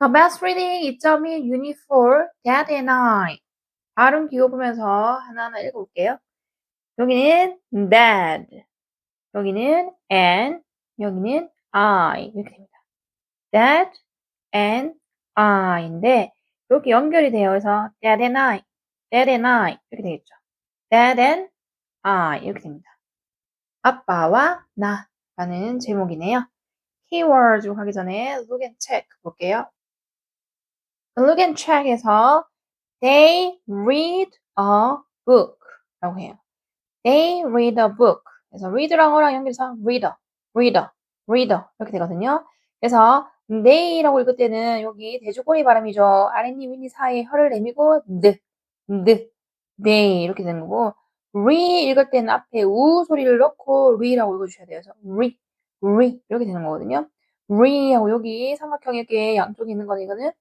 The best reading 2점이 Unit 4, Dad and I. 발음 기호 보면서 하나하나 읽어볼게요. 여기는 Dad, 여기는 and, 여기는 I 이렇게 됩니다. Dad and I인데 이렇게 연결이 돼요. 그래서 Dad and I, Dad and I 이렇게 되겠죠. Dad and I 이렇게 됩니다. 아빠와 나라는 제목이네요. keywords 가기 전에 look and check 볼게요. Look and check에서 they read a book 라고 해요. they read a book. 그래서 read랑 어랑 연결해서 reader, reader, reader 이렇게 되거든요. 그래서 they라고 읽을 때는 여기 대주꼬리 발음이죠. 아랫니 윗니 사이에 혀를 내미고 느, 느, they 이렇게 되는 거고 re 읽을 때는 앞에 우 소리를 넣고 re라고 읽어주셔야 돼요. 그래서 re, re 이렇게 되는 거거든요. re 하고 여기 삼각형 이렇게 양쪽에 있는 거는 이거는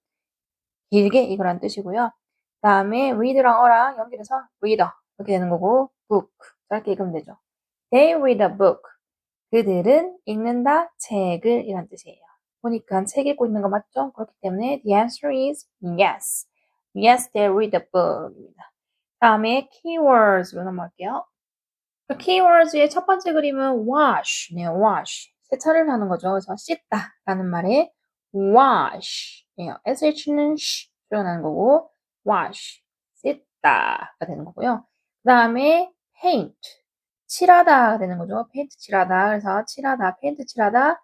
길게 이거란 뜻이고요. 그 다음에 read랑 어랑 연결해서 reader 이렇게 되는 거고 book 짧게 읽으면 되죠. They read a book. 그들은 읽는다 책을 이란 뜻이에요. 보니까 책 읽고 있는 거 맞죠? 그렇기 때문에 the answer is yes. Yes, they read a book입니다. 다음에 keywords로 넘어갈게요. 그 keywords의 첫 번째 그림은 wash네요. wash. 세차를 하는 거죠. 그래서 씻다 라는 말에 wash예요. sh는 sh 표현하는 거고 wash 씻다가 되는 거고요. 그 다음에 paint 칠하다가 되는 거죠. 페인트 칠하다. 그래서 칠하다, 페인트 칠하다,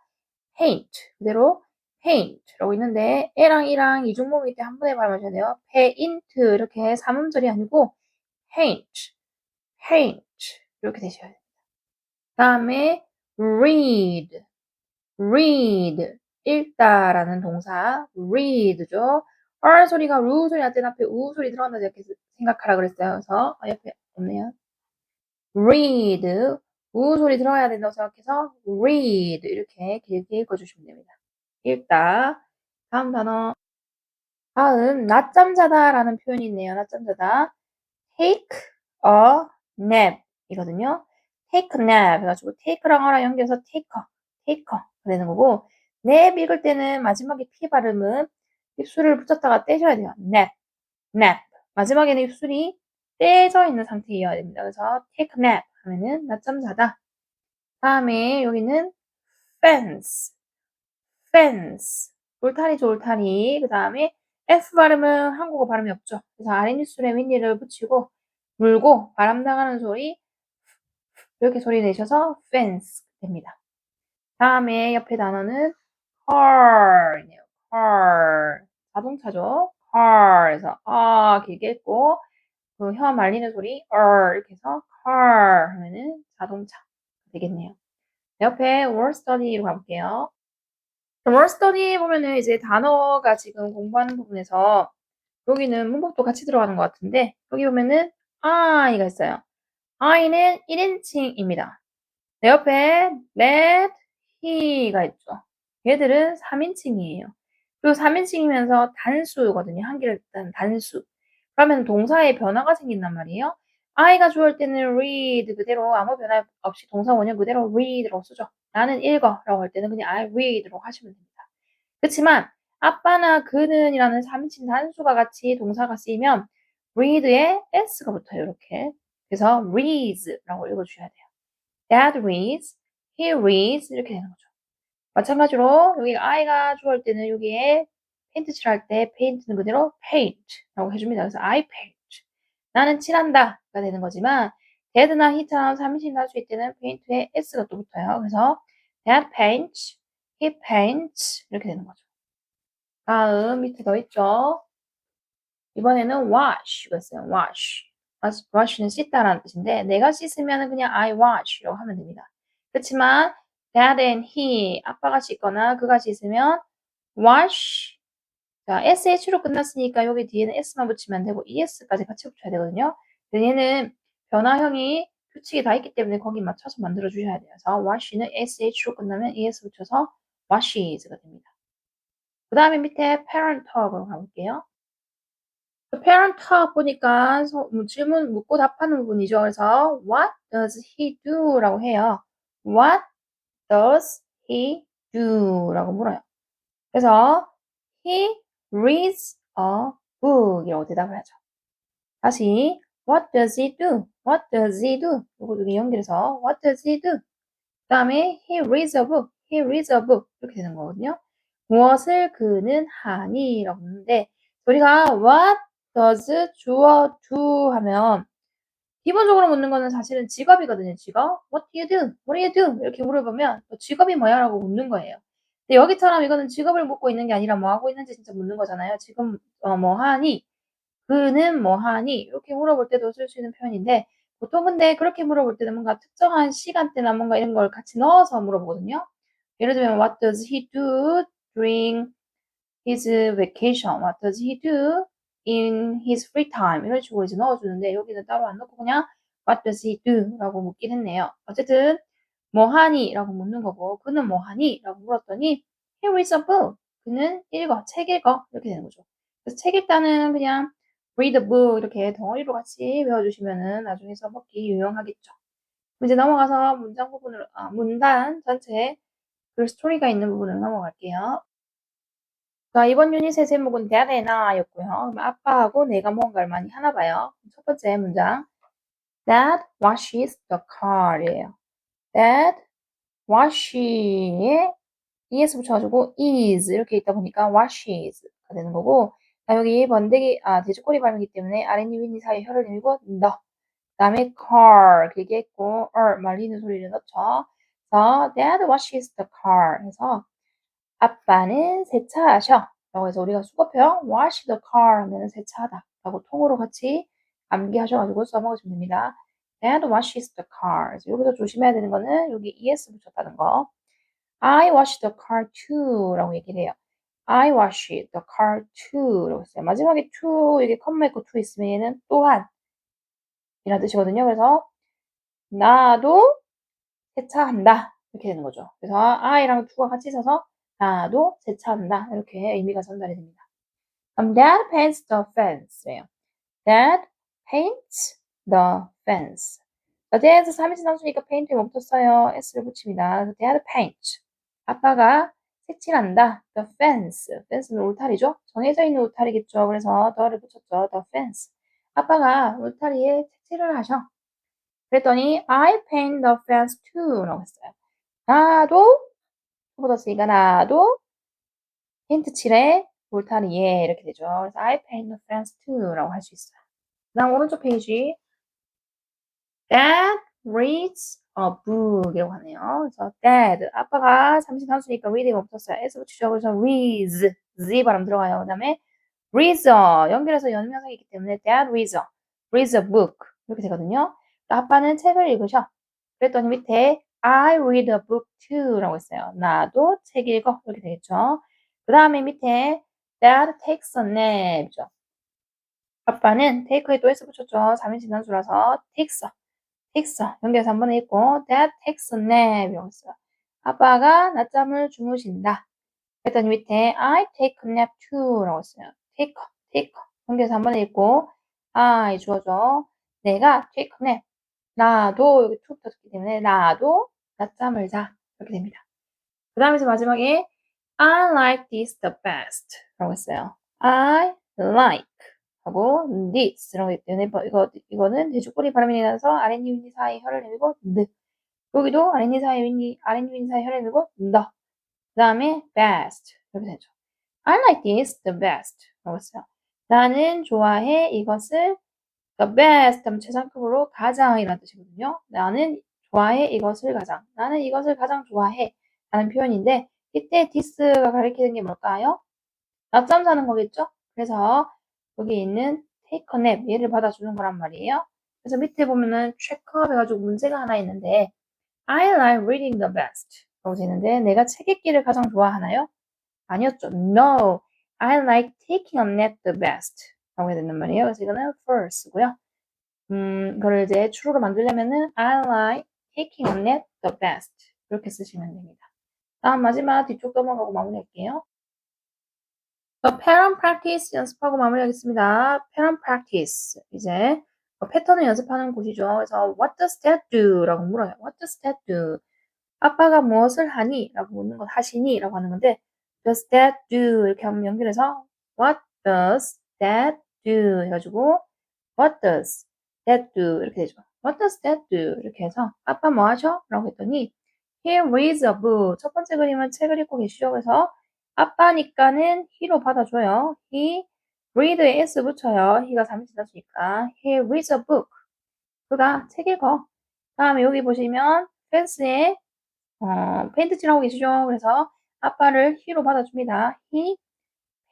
paint 그대로 paint라고 있는데 에랑 이랑 이중모음일 때한 번에 발음하셔야 돼요. paint 이렇게 삼음절이 아니고 paint, paint 이렇게 되셔야 됩니다. 다음에 read, read 읽다라는 동사 read죠. R 소리가 루 소리 날 때는 앞에 우 소리 들어간다 이렇게 생각하라 그랬어요. 그래서 아, 옆에 없네요. read 우 소리 들어가야 된다고 생각해서 read 이렇게 길게 읽어주시면 됩니다. 읽다. 다음 단어. 다음 낮잠 자다라는 표현이 있네요. 낮잠 자다. take a nap 이거든요. take a nap 해가지고 take랑 어랑 연결해서 taker, taker 되는 거고 nap 읽을 때는 마지막에 p 발음은 입술을 붙였다가 떼셔야 돼요. nap, nap. 마지막에는 입술이 떼져 있는 상태이어야 됩니다. 그래서 take nap 하면은 낮잠 자다. 다음에 여기는 fence, fence. 울타리죠, 울타리. 그 다음에 F 발음은 한국어 발음이 없죠. 그래서 아랫입술에 윗니를 붙이고 물고 바람 나가는 소리 이렇게 소리 내셔서 fence 됩니다. 다음에 옆에 단어는 car네요. car. 자동차죠. car에서 아 길게 읽고 그 혀 말리는 소리 r 이렇게 해서 car 하면은 자동차 되겠네요. 옆에 word study로 가볼게요. word study 보면은 이제 단어가 지금 공부하는 부분에서 여기는 문법도 같이 들어가는 것 같은데 여기 보면은 I가 있어요. I는 1인칭입니다. 내 옆에 let, he가 있죠. 얘들은 3인칭이에요. 그리고 3인칭이면서 단수거든요. 한 개를 단 단수. 그러면 동사에 변화가 생긴단 말이에요. I가 주어할 때는 read 그대로 아무 변화 없이 동사 원형 그대로 read라고 쓰죠. 나는 읽어라고 할 때는 그냥 I read라고 하시면 됩니다. 그렇지만 아빠나 그는 이라는 3인칭 단수가 같이 동사가 쓰이면 read에 s가 붙어요. 이렇게. 그래서 reads라고 읽어주셔야 돼요. Dad reads, he reads 이렇게 되는 거죠. 마찬가지로 여기 I가 주어할 때는 여기에 페인트 칠할 때 페인트는 그대로 paint라고 해줍니다. 그래서 I paint. 나는 칠한다가 되는 거지만 dad나 he처럼 3인칭 단수 일 때는 paint에 s가 또 붙어요. 그래서 dad paints, he paints 이렇게 되는 거죠. 다음 밑에 더 있죠. 이번에는 wash가 있어요. wash. wash는 씻다라는 뜻인데 내가 씻으면 그냥 I wash라고 하면 됩니다. 그렇지만 dad and he 아빠가 씻거나 그가 씻으면 wash 자, sh로 끝났으니까 여기 뒤에는 s만 붙이면 안 되고 es까지 같이 붙여야 되거든요. 얘는 변화형이 규칙이 다 있기 때문에 거기 맞춰서 만들어 주셔야 돼요. 그래서 wash는 sh로 끝나면 es 붙여서 washes가 됩니다. 그 다음에 밑에 parent talk으로 가볼게요. parent talk 보니까 뭐 질문 묻고 답하는 부분이죠. 그래서 what does he do? 라고 해요. what does he do? 라고 물어요. 그래서 he reads a book 이라고 대답을 하죠. 다시 What does he do? What does he do? 요거 두 개 연결해서 What does he do? 그 다음에 He reads a book. He reads a book. 이렇게 되는 거거든요. 무엇을 그는 하니? 라고 묻는데 우리가 What does 주어 do 하면 기본적으로 묻는 거는 사실은 직업이거든요. 직업. What do you do? What do you do? 이렇게 물어보면 너 직업이 뭐야? 라고 묻는 거예요. 근데 여기처럼 이거는 직업을 묻고 있는 게 아니라 뭐 하고 있는지 진짜 묻는 거잖아요. 지금 어, 뭐 하니? 그는 뭐 하니? 이렇게 물어볼 때도 쓸 수 있는 표현인데 보통 근데 그렇게 물어볼 때는 뭔가 특정한 시간대나 뭔가 이런 걸 같이 넣어서 물어보거든요. 예를 들면 What does he do during his vacation? What does he do in his free time? 이런 식으로 이제 넣어주는데 여기는 따로 안 넣고 그냥 What does he do? 라고 묻긴 했네요. 어쨌든 뭐 하니? 라고 묻는 거고 그는 뭐 하니? 라고 물었더니 He reads a book. 그는 읽어, 책 읽어. 이렇게 되는 거죠. 그래서 책 읽다는 그냥 read a book 이렇게 덩어리로 같이 외워주시면은 나중에 써먹기 유용하겠죠. 이제 넘어가서 문장 부분을, 아, 문단 전체 그 스토리가 있는 부분으로 넘어갈게요. 자, 이번 유닛의 제목은. 그럼 아빠하고 내가 무언가를 많이 하나 봐요. 첫 번째 문장. Dad washes the car이에요. Dad wash에 es 붙여가지고 is 이렇게 있다 보니까 washes가 되는 거고 자, 여기 번데기, 아, 돼지꼬리 발음이기 때문에 아랫니 윗니 사이에 혀를 내밀고 너. 그 다음에 car 길게 했고 er 말리는 소리를 넣죠. 그래서 Dad washes the car 해서 아빠는 세차하셔. 라고 해서 우리가 수거표형 wash the car 하면 세차하다. 라고 통으로 같이 암기하셔가지고 써먹으시면 됩니다. Dad washes the car. 여기서 조심해야 되는 거는 여기 es 붙였다는 거. I wash the car too 라고 얘기를 해요. I wash the car too 라고 했어요. 마지막에 to 이게 컴마 있고 to 있으면 얘는 또한 이라는 뜻이거든요. 그래서 나도 세차한다 이렇게 되는 거죠. 그래서 I랑 to가 같이 있어서 나도 세차한다 이렇게 의미가 전달이 됩니다. Dad paints the fence예요. Dad paints the fence. 자, Dad 3인칭 단수니까 paint에 멈춰 써요. s를 붙입니다. Dad paints. 아빠가 색칠한다. The fence. fence는 울타리죠? 정해져 있는 울타리겠죠. 그래서 the를 붙였죠. The fence. 아빠가 울타리에 색칠을 하셔. 그랬더니 I paint the fence too 라고 했어요. 나도 붙었으니까 나도 힌트 칠에 울타리에 이렇게 되죠. 그래서 I paint the fence too 라고 할 수 있어요. 그 다음 오른쪽 페이지 Dad reads a book 이라고 하네요. 그래서 dad 아빠가 삼신 단수니까 reading 없었어요. s 붙이죠. 그래서 reads z 발음 들어가요. 그 다음에 reads a 연결해서 연명사이기 때문에 dad reads reads a book 이렇게 되거든요. 아빠는 책을 읽으셔. 그랬더니 밑에 I read a book too 라고 했어요. 나도 책 읽어 이렇게 되겠죠. 그 다음에 밑에 dad takes a nap이죠. 아빠는 take에 또 s 붙였죠. 3인칭 단수라서 takes takes 연결해서 한 번에 읽고 Dad takes a nap 이라고 했어요. 아빠가 낮잠을 주무신다. 그랬더니 밑에 I take a nap too 라고 했어요. take, take 연결해서 한 번에 읽고 I 주어져. 내가 take a nap. 나도 여기 to 붙었기 때문에 나도 낮잠을 자. 이렇게 됩니다. 그 다음에 마지막에 I like this the best 라고 했어요. I like 하고 this 있기 때문에 이거 이거는 돼지꼬리 발음이 나서 아랫니 윗니 사이 혀를 내밀고 느 여기도 아랫니 사이 윗니 아랫니 윗니 사이 혀를 내밀고 너 그 다음에 best 이렇게 되죠. I like this the best 라고 했어요. 나는 좋아해 이것을 the best 하면 최상급으로 가장이라는 뜻이거든요. 나는 좋아해 이것을 가장. 나는 이것을 가장 좋아해 라는 표현인데 이때 this가 가리키는 게 뭘까요? 낮잠 자는 거겠죠? 그래서 여기 있는 take a nap 얘를 받아주는 거란 말이에요. 그래서 밑에 보면은 check up 해가지고 문제가 하나 있는데 I like reading the best 라고 되는데 내가 책 읽기를 가장 좋아하나요? 아니었죠. No, I like taking a nap the best 라고 해야 된단 말이에요. 그래서 이거는 first고요. 음, 이거를 이제 true로 만들려면은 I like taking a nap the best 이렇게 쓰시면 됩니다. 다음 마지막 뒤쪽 넘어가고 마무리할게요. 어, parent practice 연습하고 마무리하겠습니다. parent practice 이제 어, 패턴을 연습하는 곳이죠. 그래서 what does that do? 라고 물어요. what does that do? 아빠가 무엇을 하니? 라고 묻는 건 하시니? 라고 하는 건데 does that do? 이렇게 하면 연결해서 What does that do? 해가지고 What does that do? 이렇게 되죠. What does that do? 이렇게 해서 아빠 뭐 하죠? 라고 했더니 He reads a book. 첫 번째 그림은 책을 읽고 계시죠. 그래서 아빠니까는 he로 받아줘요. He read에 s 붙여요. he가 삼인칭사수니까 He reads a book. 그가 책 읽어. 다음에 여기 보시면 펜스에 어, 페인트 칠하고 계시죠. 그래서 아빠를 he로 받아줍니다. He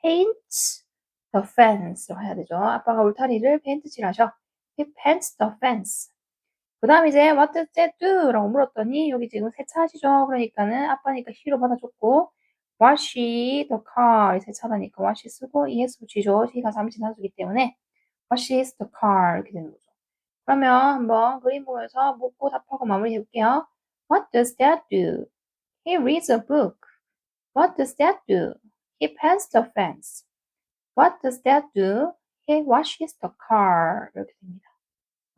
paints the fence라고 해야 되죠. 아빠가 울타리를 페인트 칠하셔. He paints the fence. 그 다음 이제 what does that do? 라고 물었더니 여기 지금 세차하시죠. 그러니까는 아빠니까 he로 받아줬고 wash the car 세차하니까 wash 쓰고 es 붙이죠. he가 삼진 한수기 때문에 washes the car 이렇게 되는 거죠. 그러면 한번 그림 보면서 묻고 답하고 마무리 해볼게요. What does that do? He reads a book. What does that do? He paints the fence. What does that do? He washes the car. 이렇게 됩니다.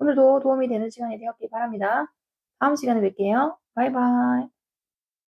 오늘도 도움이 되는 시간이 되었길 바랍니다. 다음 시간에 뵐게요. 바이바이.